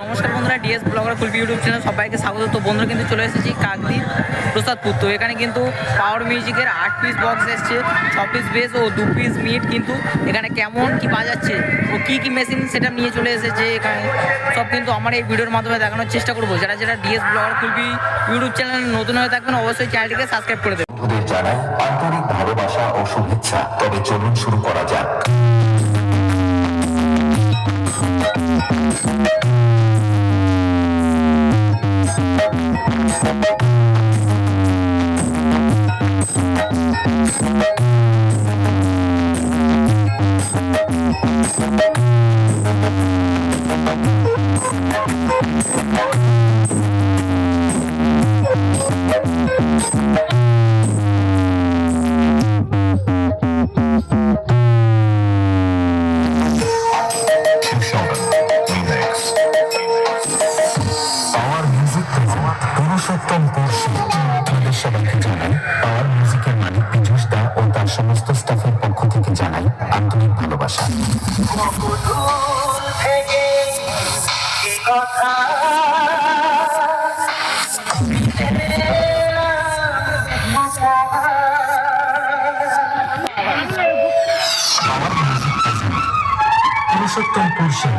নমস্কার বন্ধুরা DS blogger Kulpi YouTube channel সবাইকে স্বাগত। তো বন্ধুরা, কিন্তু চলে এসেছি কাকদ্বীপ প্রসাদপুর। তো এখানে কিন্তু পাওয়ার মিউজিকের আট পিস বক্স এসছে, ছ পিস বেস ও দু পিস মিট কিন্তু এখানে কেমন কি বাজাচ্ছে ও কি কি মেশিন সেটা নিয়ে চলে এসেছে এখানে। সব কিন্তু আমার এই ভিডিওর মাধ্যমে দেখানোর চেষ্টা করব। যারা যারা DS blogger Kulpi YouTube channel নতুন হয়ে থাকবেন, অবশ্যই চ্যানেলটিকে সাবস্ক্রাইব করে দেবেন। জানাই আন্তরিক ভালোবাসা ও শুভেচ্ছা। তবে চলুন শুরু করা যাক। পাওয়ার পুরুষোত্তম পড়শি আপনাদের সবাইকে জানাই পাওয়ার মিউজিকের মালিক পীযুষ দা ও তার সমস্ত স্টাফের পক্ষ থেকে জানাই আন্তরিক ভালোবাসা পুরুষোত্তম পড়শি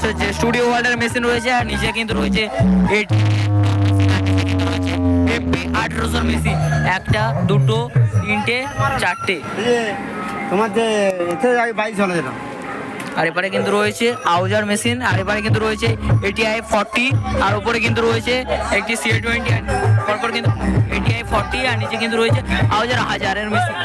পাচ্ছ যে স্টুডিও ওয়ার্ল্ডের মেশিন রয়েছে আর নিচে কিন্তু রয়েছে এফপি আঠেরোশোর মেশিন একটা দুটো তিনটে চারটে। তোমার যে এতে বাইক চলে যেত আর এপারে কিন্তু রয়েছে আউজার মেশিন আর এপারে কিন্তু রয়েছে এটিআই ফর্টি আর উপরে কিন্তু রয়েছে একটি সি টোয়েন্টি পরপর কিন্তু এটিআই ফর্টি আর নিচে কিন্তু রয়েছে আউজার হাজারের মেশিন